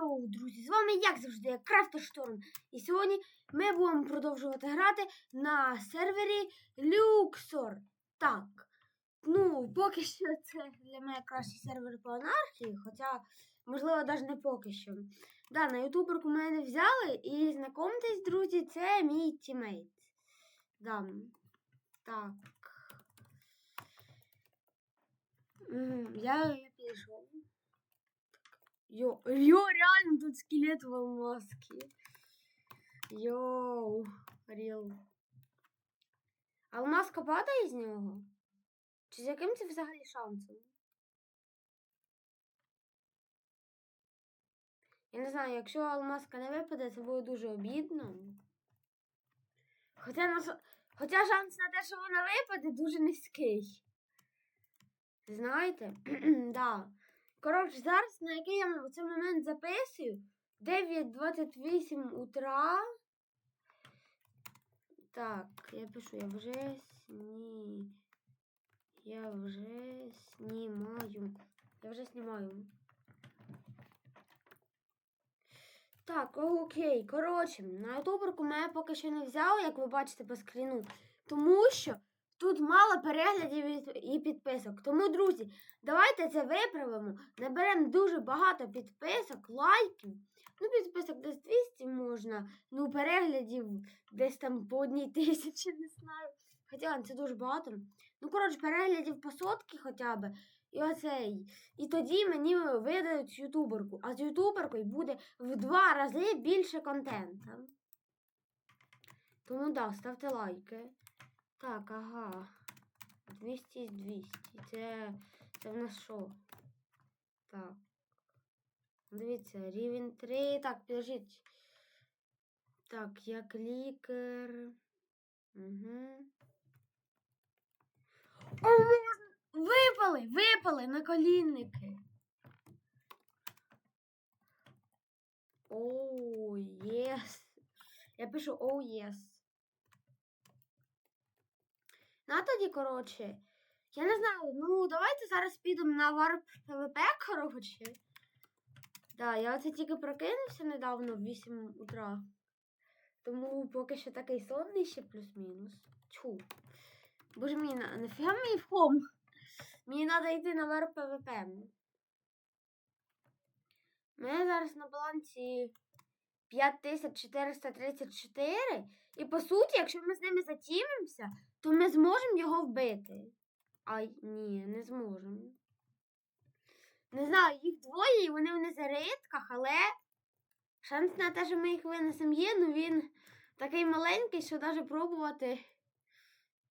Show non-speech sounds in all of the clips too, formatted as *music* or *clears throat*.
Йоу, друзі, з вами як завжди, Крафтер Шторм. І сьогодні ми будемо продовжувати грати на сервері Люксор. Так. Ну, поки що це для мене кращий сервер по анархії, хоча, можливо, навіть не поки що. Да, на ютуберку мене взяли і знайомтесь, друзі, це мій тімейт. Да. Так. Я, я підійшов. Йо, йо, реально тут скелет в алмазке. Йоу, ріл. Алмазка падає з нього? Чи з яким це взагалі шансом? Я не знаю, якщо алмазка не випаде, це буде дуже обідно. Хоча, на... Хоча шанс на те, що вона випаде, дуже низький. Знаєте? *clears throat* да. Коротше, зараз, на який я в цей момент записую, 9.28 утра. Так, я пишу, я вже сні. Я вже знімаю. Я вже знімаю. Так, окей. Коротше, на ютуберку мене поки що не взяли, як ви бачите по скріну. Тому що тут мало переглядів і- підписок. Тому, друзі, давайте це виправимо. Наберемо дуже багато підписок, лайків. Ну, підписок десь 200 можна. Ну, переглядів десь там по одній тисячі, не знаю. Хоча це дуже багато. Ну, коротше, переглядів по сотки хоча б. І оцей. І тоді мені видають ютуберку. А з ютуберкою буде в два рази більше контенту. Тому да, ставте лайки. Так, ага. 200 з 200. Це, це в нас що? Так. Дивіться, рівень 3. Так, підождіть. Так, як лікар. Угу. О! Випали! Випали на колінники. Оу, єс. Я пишу оу, єс. На тоді, коротше. Я не знаю, ну давайте зараз підемо на варп ПВП, коротше. Да, я оце тільки прокинувся недавно в 8 утра. Тому поки що такий сонний ще плюс-мінус. Чу. Боже мій, на- нафіга мій фом? Мені треба йти на варп ПВП. Мене зараз на балансі 5434. І по суті, якщо ми з ними затімимося, то ми зможемо його вбити. Ай, ні, не зможемо. Не знаю, їх двоє, і вони в незаридках, але шанс на те, що ми їх винесемо є, ну він такий маленький, що навіть пробувати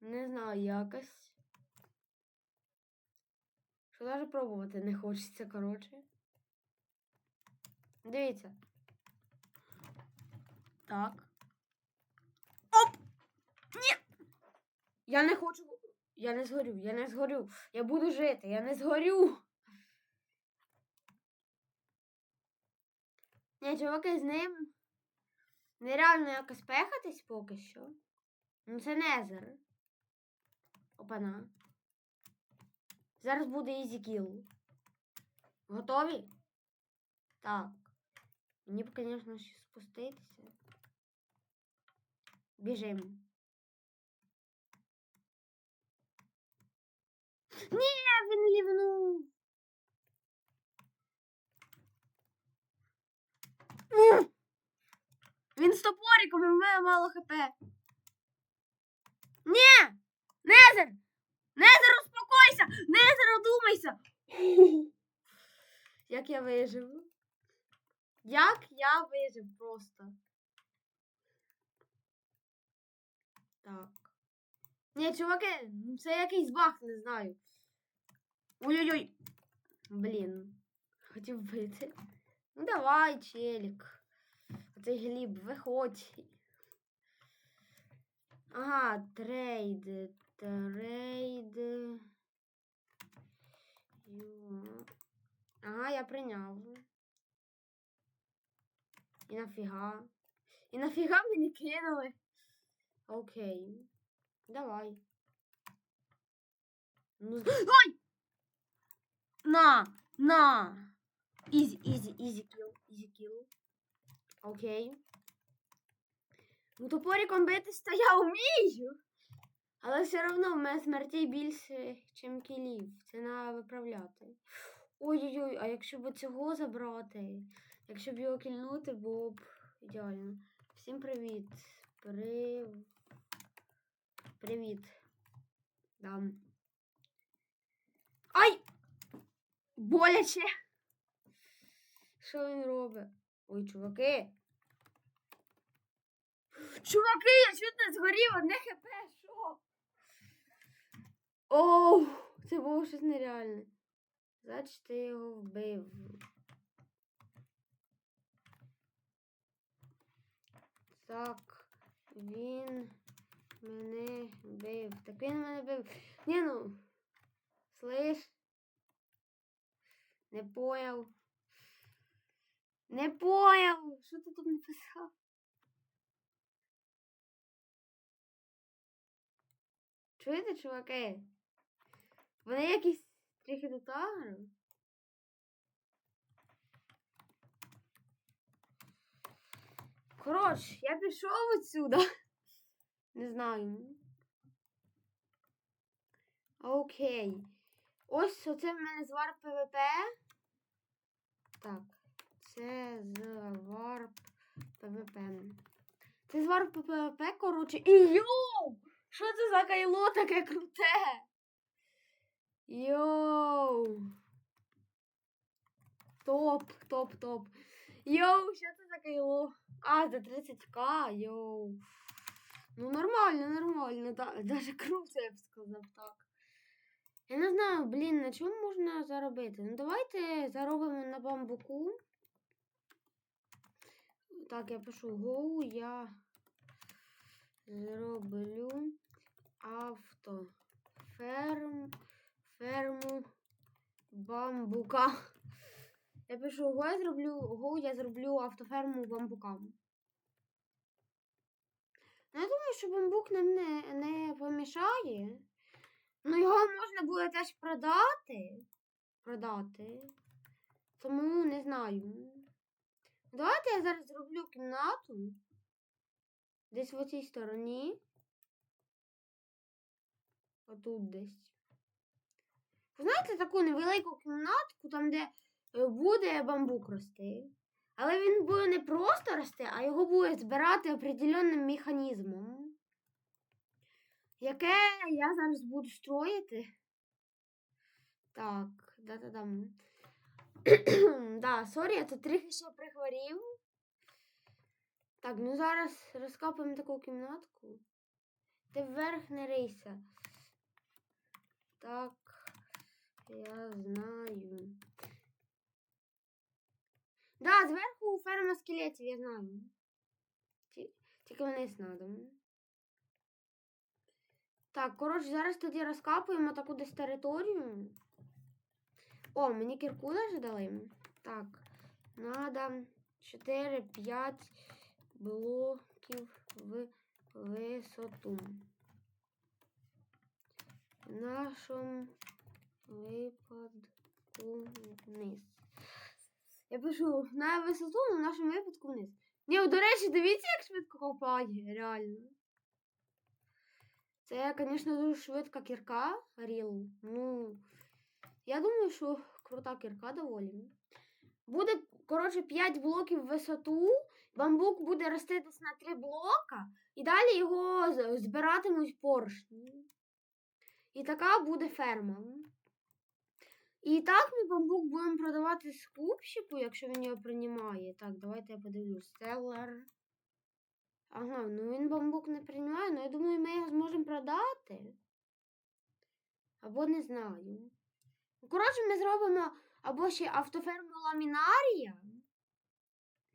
не знаю якось. Що навіть пробувати не хочеться, коротше. Дивіться. Так. Оп! Ні! Я не хочу. Я не згорю, я не згорю. Я буду жити, я не згорю. Ні, чуваки, з ним нереально якось пехатись поки що. Ну це незер. Опана. Зараз буде ізі кіл. Готові? Так. Мені б, звісно, спуститися. Біжим. Ні, він лівнув. Він з топориком, і в мене мало хп. Ні! Незер! Незер, успокойся! Незер, одумайся! *laughs* Як я вижив? Як я вижив просто? Так. Ні, чуваки, це якийсь баг, не знаю. Ой-ой-ой. Блін. Хотів бити. Ну давай, челік. Оцей гліб, виходь. Ага, трейд. Трейд. Ю. Ага, я прийняв. І нафіга? І нафіга мені кинули? Окей. Давай. Ну, Ой! На! На! Ізі, ізі, ізі кіл, ізі кіл. Окей. Ну, топориком битись то я вмію. Але все одно в мене смертей більше, ніж кілів. Це треба виправляти. Ой-ой-ой, а якщо б цього забрати, якщо б його кільнути, було б ідеально. Всім привіт. При... Привіт. Да. Ай! Боляче! Що він робить? Ой, чуваки. Чуваки, я чуть не згорів, одне хп, що? Оу, це було щось нереальне. Значить, ти його вбив. Так, він мене бив. Так він мене бив. Ні, ну. Слиш? Не поняв. Не поняв. Що ти тут написав? Чуєте, чуваки? Вони якісь трохи до тагру. Коротше, я пішов отсюда. *laughs* Не знаю. Окей. Ось оце в мене звар ПВП. Так. Це звар ПВП. Це звар ПВП, коротше. І йоу! Що це за кайло таке круте? Йоу. Топ, топ, топ. Йоу, що це за кайло? А, за 30к, йоу. Ну нормально, нормально. Да, даже круто, я б сказав так. Я не знаю, блін, на чому можна заробити? Ну давайте заробимо на бамбуку. Так, я пишу гоу, я зроблю авто ферм, ферму бамбука. Я пишу го, я зроблю го, я зроблю автоферму бамбука. Ну, я думаю, що бамбук нам не, не помішає. Ну, його можна буде теж продати. Продати. Тому не знаю. Давайте я зараз зроблю кімнату. Десь в цій стороні. Отут десь. Ви знаєте таку невелику кімнатку, там, де е, буде бамбук рости. Але він буде не просто рости, а його буде збирати определенним механізмом. Яке я зараз буду строїти. Так, да-да-дам. *clears throat* да, сорі, я тут трохи ще прихворів. Так, ну зараз розкапуємо таку кімнатку. Ти вверх не рейся. Так, я знаю. Да, зверху ферма скелетів, я знаю. Тільки вниз надо. Так, коротше, зараз тоді розкапуємо таку десь територію. О, мені кірку даже дали. Так, надо 4-5 блоків в висоту. В нашому випадку вниз. Я пишу на висоту, на нашому випадку вниз. Ні, до речі, дивіться, як швидко копає, реально. Це, звісно, дуже швидка кірка, Ріл. Ну, я думаю, що крута кірка доволі. Буде, коротше, 5 блоків в висоту. Бамбук буде рости десь на 3 блока, і далі його збиратимуть поршні. І така буде ферма. І так ми бамбук будемо продавати скупщику, якщо він його приймає. Так, давайте я подивлюсь. Селер. Ага, ну він бамбук не приймає, ну я думаю, ми його зможемо продати. Або не знаю. Ну, Коротше, ми зробимо або ще автоферму ламінарія.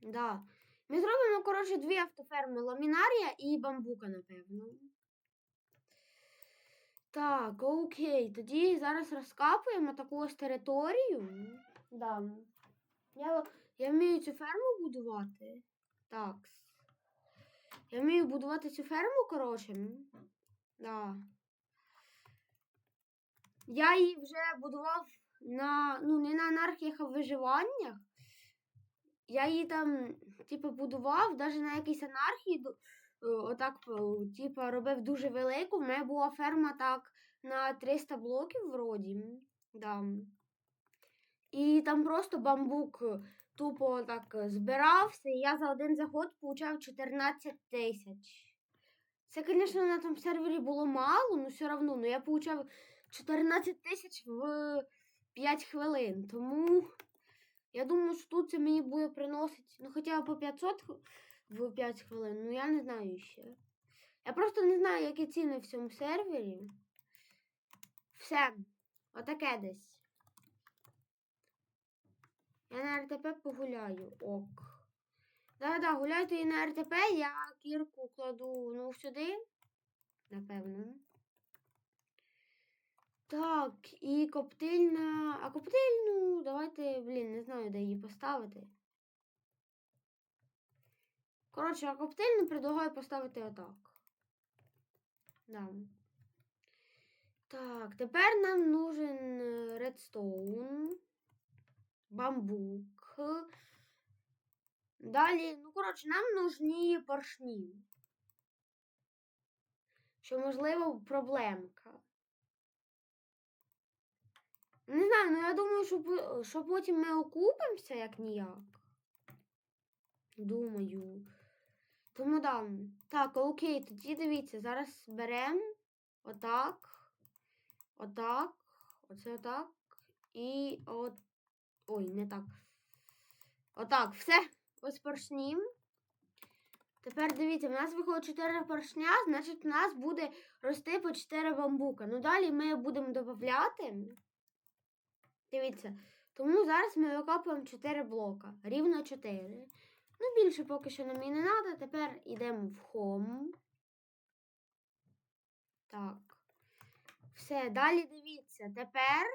Да. Ми зробимо, коротше, дві автоферми ламінарія і бамбука, напевно. Так, окей. Тоді зараз розкапуємо таку ось територію. Да. Я, я вмію цю ферму будувати. Так. Я вмію будувати цю ферму, коротше. Да. Я її вже будував на, ну, не на анархіях, а виживаннях. Я її там, типу, будував, навіть на якійсь анархії, е, отак, е, типу, робив дуже велику. У мене була ферма так на 300 блоків вроді. Да. І там просто бамбук е, тупо так е, збирався, і я за один заход получав 14 тисяч. Це, звісно, на тому сервері було мало, але все одно, ну я получав 14 тисяч в 5 хвилин. Тому я думаю, що тут це мені буде приносити, ну хоча б по 500 в 5 хвилин, ну я не знаю ще. Я просто не знаю, які ціни в цьому сервері. Все, отаке десь. Я на РТП погуляю. Ок. Да-да, гуляйте і на РТП, я кірку кладу ну, сюди. Напевно. Так, і коптильна. А коптильну, давайте, блін, не знаю, де її поставити. Коротше, а коптильну предлагаю поставити отак. Да. Так, тепер нам нужен е, редстоун, бамбук. Далі, ну, коротше, нам нужні поршні. Що, можливо, проблемка. Не знаю, ну я думаю, що, що потім ми окупимося як ніяк. Думаю. Тому да. Так, окей, тоді дивіться, зараз беремо отак. Отак. Оце отак. І от. Ой, не так. Отак, все. Ось поршні. Тепер дивіться, в нас виходить 4 поршня, значить, у нас буде рости по 4 бамбука. Ну далі ми будемо додати. Дивіться. Тому зараз ми викопуємо 4 блока. Рівно 4. Ну, більше поки що нам і не треба. Тепер йдемо в Home. Так. Все, далі дивіться. Тепер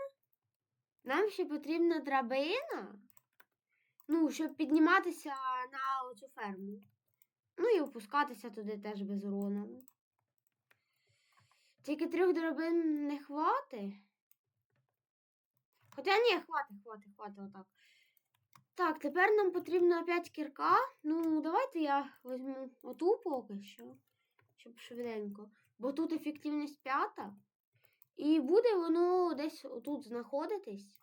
нам ще потрібна драбина. Ну, щоб підніматися на цю ферму. Ну і опускатися туди теж без урону. Тільки трьох драбин не хватить. Хоча ні, хватить, хватить, хватить отак. Так, тепер нам потрібна опять кірка. Ну, давайте я візьму оту поки що, щоб швиденько. Бо тут ефективність п'ята. І буде воно десь отут знаходитись.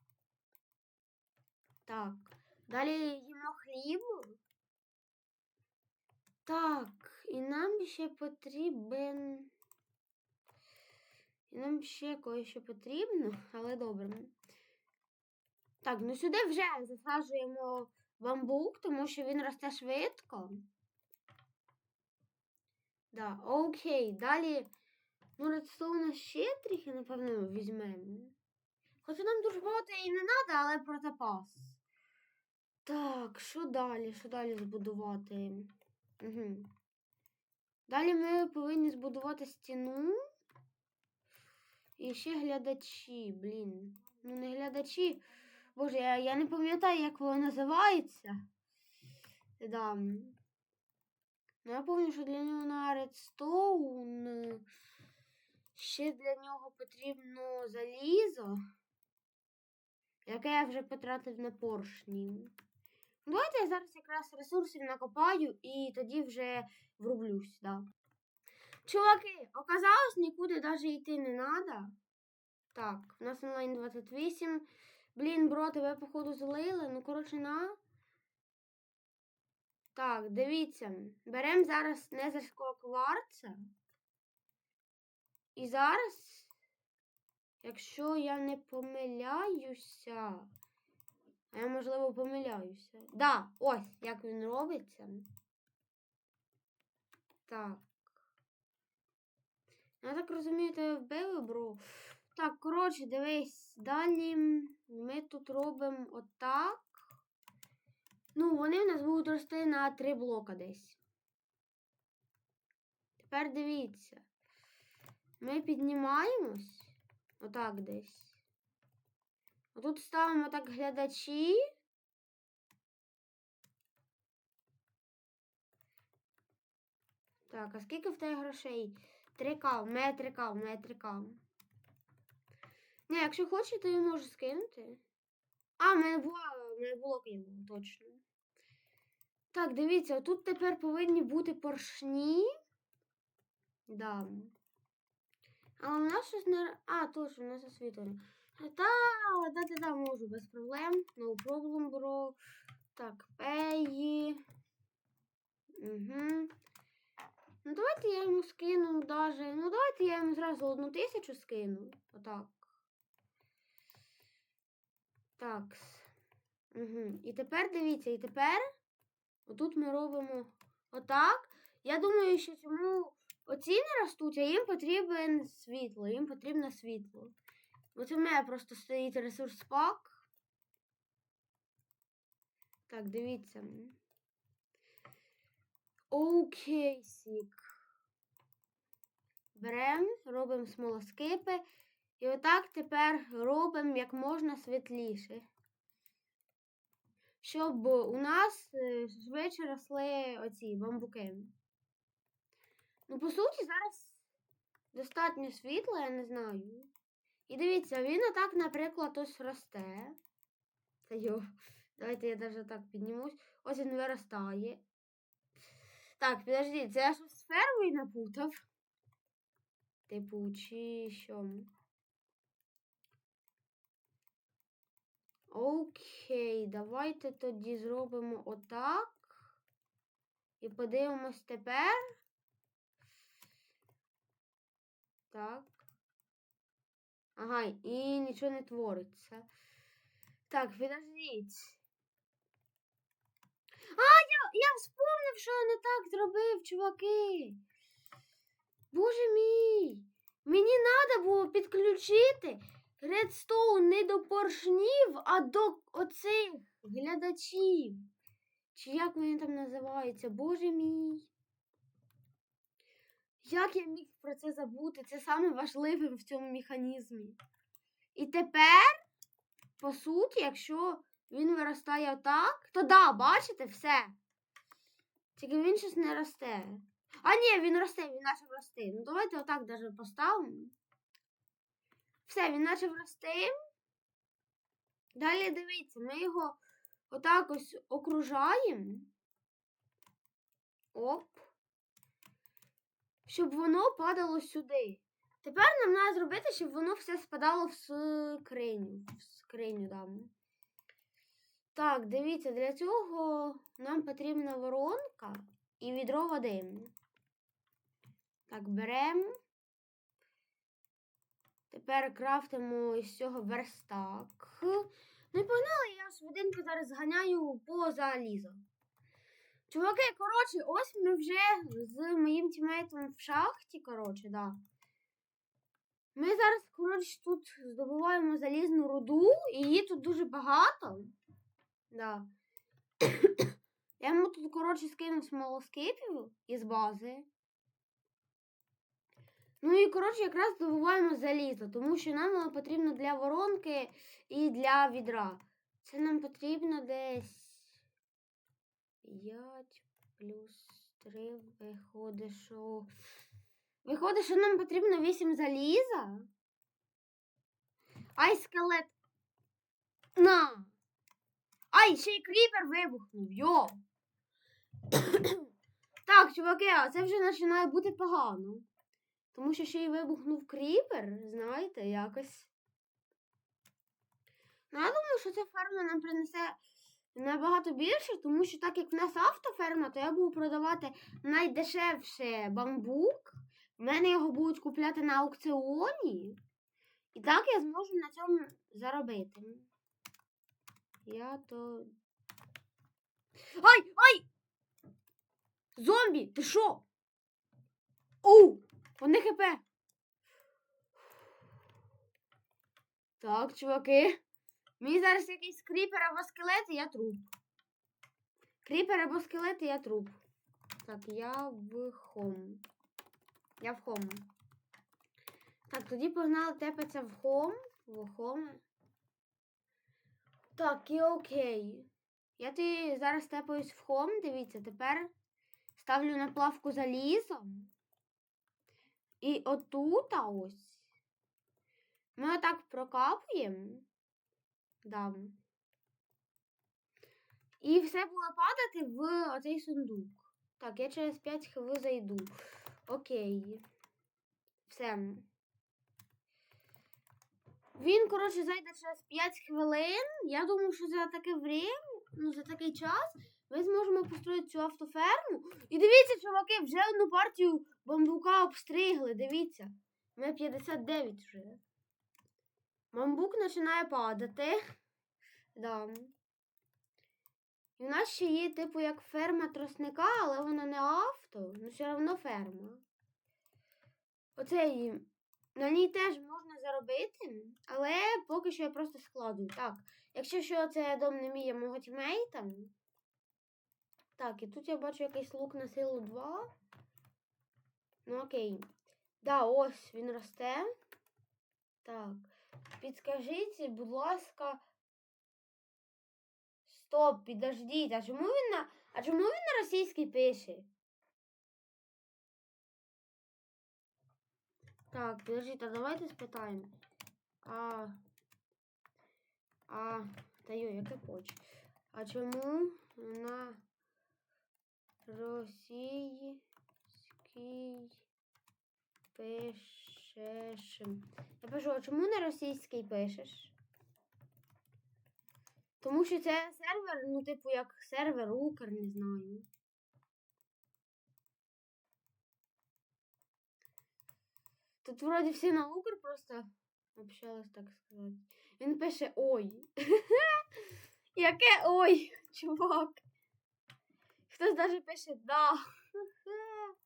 Так. Далі їмо хліб. Так, і нам ще потрібен. І нам ще кое-що потрібно, але добре. Так, ну сюди вже засаджуємо бамбук, тому що він росте швидко. Да, окей, далі. Ну, редстоуна ще трохи, напевно, візьмемо. Хоча нам дуже багато і не треба, але про запас. Так, що далі? Що далі збудувати? Угу. Далі ми повинні збудувати стіну. І ще глядачі, блін. Ну, не глядачі. Боже, я, я не пам'ятаю, як воно називається. Да. Ну, я пам'ятаю, що для нього на редстоун. Ще для нього потрібно залізо, яке я вже потратив на поршні. Давайте я зараз якраз ресурсів накопаю і тоді вже врублюсь, да. Чуваки, оказалось, нікуди навіть йти не треба. Так, у нас онлайн 28. Блін, бро, тебе, походу, злили. Ну, коротше, на. Так, дивіться. Беремо зараз незерського кварца. І зараз, якщо я не помиляюся. А я, можливо, помиляюся. Да, ось, як він робиться. Так. Я так розумію, тебе вбили, бро. Так, коротше, дивись, далі ми тут робимо отак. Ну, вони в нас будуть рости на три блока десь. Тепер дивіться. Ми піднімаємось. Отак десь. Отут ставимо так глядачі. Так, а скільки в тебе грошей? 3К, в мене 3К, в мене 3К. Ні, якщо хочете, то я можу скинути. А, в мене було, в мене було кинуло, точно. Так, дивіться, тут тепер повинні бути поршні. Да. А у нас щось не. А, точно, у нас освітлення. Та, да, да, да, можу, без проблем. No problem, bro. Так, пеї. Угу. Ну, давайте я йому скину даже. Ну, давайте я йому зразу одну тисячу скину. Отак. Так. Угу. І тепер дивіться, і тепер отут ми робимо отак. Я думаю, що чому оці не ростуть, а їм потрібен світло, їм потрібно світло. Оце в мене просто стоїть ресурс пак. Так, дивіться. Окей, сік. Беремо, робимо смолоскипи. І отак тепер робимо як можна світліше. Щоб у нас швидше росли оці бамбуки. Ну, по суті, зараз достатньо світла, я не знаю. І дивіться, він отак, наприклад, ось росте. Та йо, давайте я навіть так піднімусь. Ось він виростає. Так, підождіть, це я щось з фермою напутав. Типу, чи що? Окей, давайте тоді зробимо отак. І подивимось тепер. Так. Ага, і нічого не твориться. Так, підождіть. А, я, я вспомнив, що я не так зробив, чуваки. Боже мій. Мені треба було підключити редстоун не до поршнів, а до оцих глядачів. Чи як вони там називаються? Боже мій. Як я міг про це забути? Це саме важливе в цьому механізмі. І тепер, по суті, якщо він виростає отак, то да, бачите, все. Тільки він щось не росте. А ні, він росте, він наче рости. Ну давайте отак даже поставимо. Все, він почав рости. Далі дивіться, ми його отак ось окружаємо. Оп. Щоб воно падало сюди. Тепер нам треба зробити, щоб воно все спадало в скриню. В скриню дам. Так, дивіться, для цього нам потрібна воронка і відро води. Так, беремо. Тепер крафтимо із цього верстак. Ну і погнали, я швиденько зараз зганяю по залізо. Чуваки, коротше, ось ми вже з моїм тімейтом в шахті, коротше, да. Ми зараз, коротше, тут здобуваємо залізну руду, і її тут дуже багато. Да. *coughs* Я йому тут, коротше, скинув смолоскипів із бази. Ну і, коротше, якраз здобуваємо залізо, тому що нам воно потрібно для воронки і для відра. Це нам потрібно десь 5 плюс 3 виходить, що. Виходить, що нам потрібно 8 заліза. Ай, скелет. На! Ай, ще й кріпер вибухнув, йо! *coughs* так, чуваки, а це вже починає бути погано. Тому що ще й вибухнув кріпер, знаєте, якось. Ну, я думаю, що ця ферма нам принесе набагато більше, тому що так як в нас автоферма, то я буду продавати найдешевше бамбук. В мене його будуть купляти на аукціоні. І так я зможу на цьому заробити. Я то. Ай! Ай! Зомбі! Ти що? Оу! Вони хп. Так, чуваки. Мені зараз якийсь кріпер або скелет, і я труп. Кріпер або скелет, і я труп. Так, я в хом. Я в хом. Так, тоді погнали тепеться в хом. В хом. Так, і окей. Я ти зараз тепаюсь в хом. Дивіться, тепер ставлю на плавку залізом. І отут ось Ми отак прокапуємо. Да. І все буде падати в оцей сундук. Так, я через 5 хвилин зайду. Окей. Все. Він, коротше, зайде через 5 хвилин. Я думаю, що за таке время, ну, за такий час ми зможемо построїти цю автоферму. І дивіться, чуваки, вже одну партію бамбука обстригли. Дивіться. Мене 59 вже. Бамбук починає падати. Да. І у нас ще є, типу, як ферма тросника, але вона не авто, ну все одно ферма. Оце її. На ній теж можна заробити, але поки що я просто складую. Так, якщо що це дом не мій, а мого тімейта. Так, і тут я бачу якийсь лук на силу 2. Ну окей. Да, ось він росте. Так. Підскажіть, будь ласка. Стоп, підождіть, а чому він на. А чому він на російській пише? Так, підождіть, а давайте спитаємо. А. А. Та йо, яке поч. А чому на російській пишеш? Я пишу, а чому на російській пишеш? Тому що це сервер, ну, типу, як сервер Укр, не знаю. Тут вроді всі на Укр просто общались, так сказати. Він пише ой. *laughs* Яке ой, *laughs* чувак. Хтось навіть пише да. *laughs*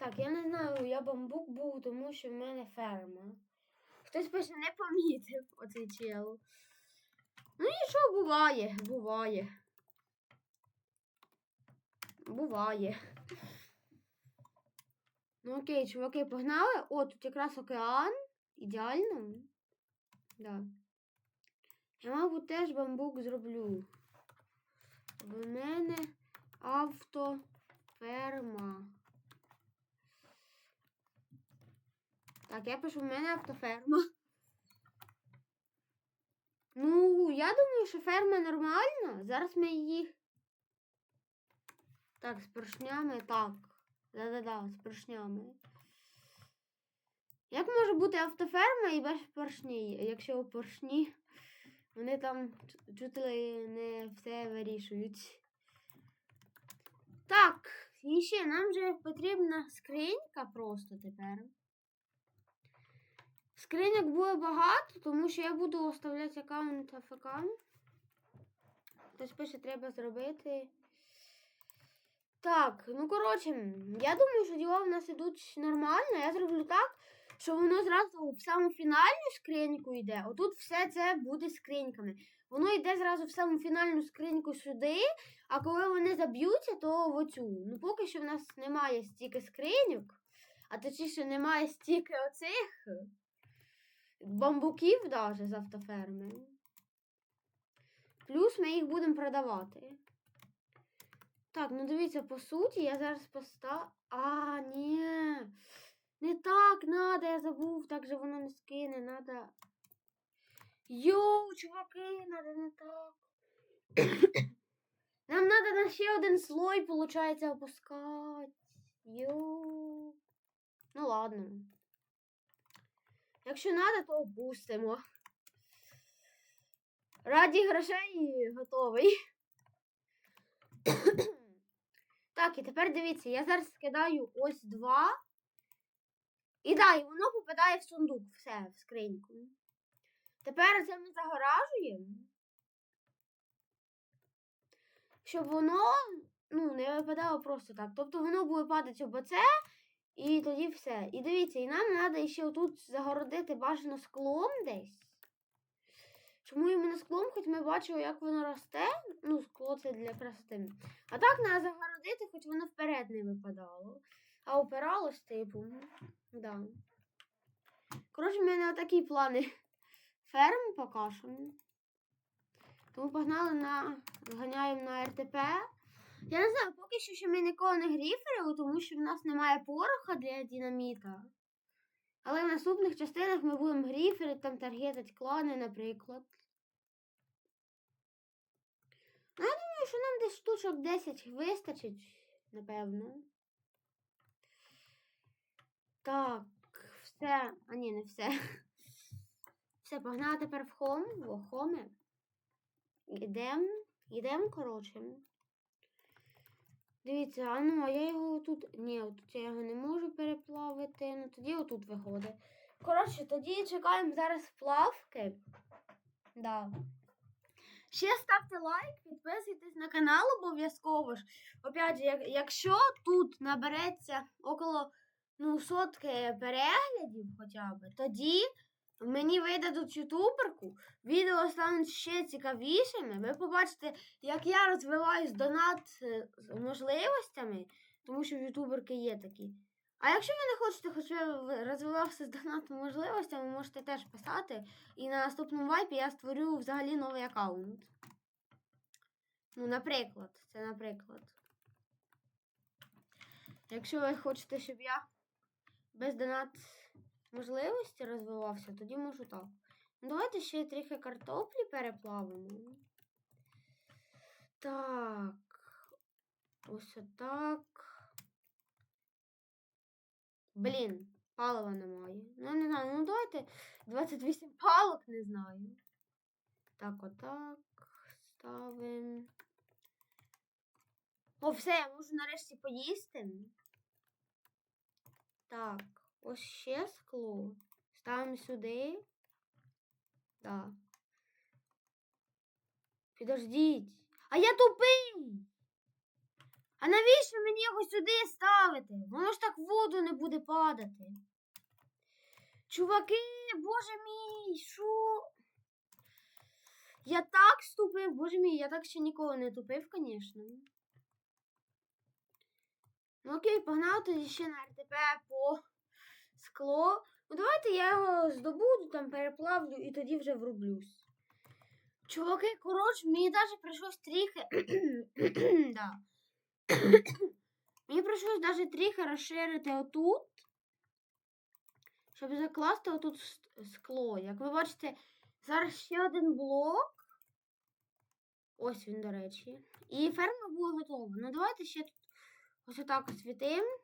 Так, я не знаю, я бамбук був, тому що в мене ферма. Хтось пише не помітив оцей чел. Ну нічого буває, буває. Буває. Ну окей, чуваки, погнали. О, тут якраз океан. Ідеально. Да. Я, мабуть, теж бамбук зроблю. В мене автоферма. Так, я пишу, в мене автоферма. *laughs* Ну, я думаю, що ферма нормальна. Зараз ми її. Так, з поршнями, так. Да-да-да, з поршнями. Як може бути автоферма і без поршні, якщо поршні, вони там чуть не все вирішують. Так, і ще нам вже потрібна скринька просто тепер. Скриньок буде багато, тому що я буду оставляти аккаунт АФК. Хтось пише, треба зробити. Так, ну коротше, я думаю, що діла в нас ідуть нормально. Я зроблю так, що воно зразу в саму фінальну скриньку йде. Отут все це буде скриньками. Воно йде зразу в саму фінальну скриньку сюди, а коли вони заб'ються, то в оцю. Ну, поки що в нас немає стільки скриньок, а точніше немає стільки оцих бамбуків навіть з автоферми. Плюс ми їх будемо продавати. Так, ну дивіться, по суті, я зараз постав. А, ні. Не так надо, я забув, так же воно не скине, надо. Йоу, чуваки, надо не так. *coughs* Нам надо на ще один слой, получається, опускати. Йоу. Ну ладно. Якщо надо, то опустимо. Раді грошей готовий. *coughs* Так, і тепер дивіться, я зараз скидаю ось два. І да, і воно попадає в сундук. Все, в скриньку. Тепер це ми загоражуємо. Щоб воно ну, не випадало просто так. Тобто воно буде падати об оце, і тоді все. І дивіться, і нам треба ще отут загородити бажано склом десь. Чому іменно склом, хоч ми бачили, як воно росте. Ну, скло це для красоти. А так треба загородити, хоч воно вперед не випадало. А опиралось, типу. Да. Коротше, в мене отакі плани ферм поки. Тому погнали на. Зганяємо на РТП. Я не знаю, поки що ще ми нікого не гріферили, тому що в нас немає пороха для динаміта. Але в наступних частинах ми будемо гріфери, там таргетити клани, наприклад. Ну, я думаю, що нам десь штучок 10 вистачить, напевно. Так, все. А ні, не все. *laughs* Все, погнали тепер в хом, в хоми. Ідем, ідем, коротше. Дивіться, а ну, а я його тут. Ні, тут я його не можу переплавити. Ну тоді отут виходить. Коротше, тоді чекаємо зараз плавки. Да. Ще ставте лайк, підписуйтесь на канал обов'язково ж. Опять же, як, якщо тут набереться около ну, сотки переглядів хоча б, тоді мені видадуть ютуберку, відео стануть ще цікавішими. Ви побачите, як я розвиваюсь донат е, з можливостями, тому що ютуберки є такі. А якщо ви не хочете, хоч я розвивався з донат можливостями, можете теж писати. І на наступному вайпі я створю взагалі новий аккаунт. Ну, наприклад, це наприклад. Якщо ви хочете, щоб я без донат можливості розвивався, тоді можу так. Ну, давайте ще трохи картоплі переплавимо. Так. Ось отак. Блін, палива немає. Ну, не знаю, ну давайте 28 палок не знаю. Так, отак. Ставимо. О, все, я можу нарешті поїсти. Так, ось ще скло. Ставимо сюди. Так. Підождіть. А я тупий. А навіщо мені його сюди ставити? Воно ж так в воду не буде падати. Чуваки, боже мій, що? Я так ступив, боже мій, я так ще ніколи не тупив, звісно. Ну окей, погнав тоді ще на РТП по скло. Ну давайте я його здобуду, там переплавлю і тоді вже врублюсь. Чуваки, коротше, мені навіть прийшлось трохи. *clears throat* да. Мені прийшлось навіть трохи розширити отут, щоб закласти отут скло. Як ви бачите, зараз ще один блок. Ось він, до речі. І ферма буде готова. Ну давайте ще тут ось отак освітимо.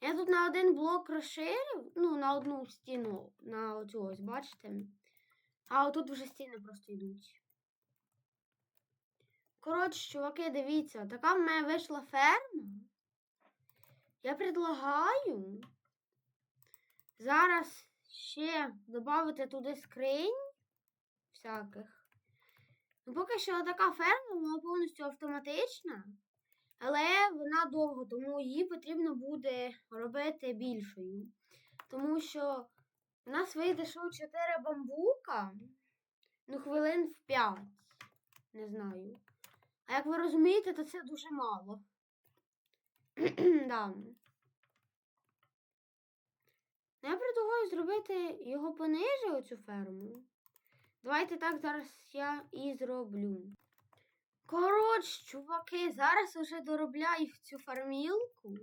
Я тут на один блок розширив, ну, на одну стіну, на оцю ось, бачите? А отут вже стіни просто йдуть. Коротше, чуваки, дивіться, така в мене вийшла ферма. Я предлагаю зараз ще додати туди скринь всяких. Ну, поки що така ферма, вона повністю автоматична, але вона довго, тому її потрібно буде робити більшою. Тому що у нас вийде що 4 бамбука, ну, хвилин в 5. Не знаю. А як ви розумієте, то це дуже мало. *clears throat* да. Ну, Я предлагаю зробити його пониже, оцю ферму. Давайте так зараз я і зроблю. Коротше, чуваки, зараз вже доробляю цю фармілку.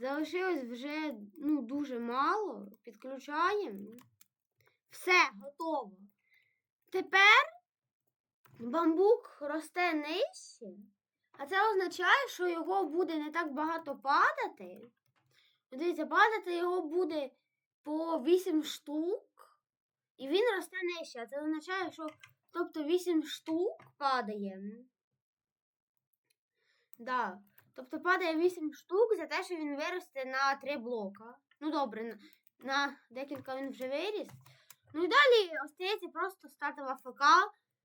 Залишилось вже ну, дуже мало. Підключаємо. Все, готово. Тепер бамбук росте нижче, а це означає, що його буде не так багато падати. Дивіться, падати його буде по 8 штук, і він росте нижче. А це означає, що тобто 8 штук падає. Да. Тобто падає 8 штук за те, що він виросте на 3 блока. Ну добре, на, декілька він вже виріс. Ну і далі остається просто стартова ФК.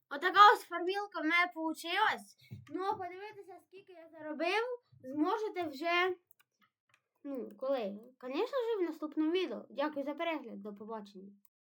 Отака ось фармілка в мене вийшла. Ну, подивитися, скільки я заробив, зможете вже. Ну, коли? Звісно ж, в наступному відео. Дякую за перегляд. До побачення.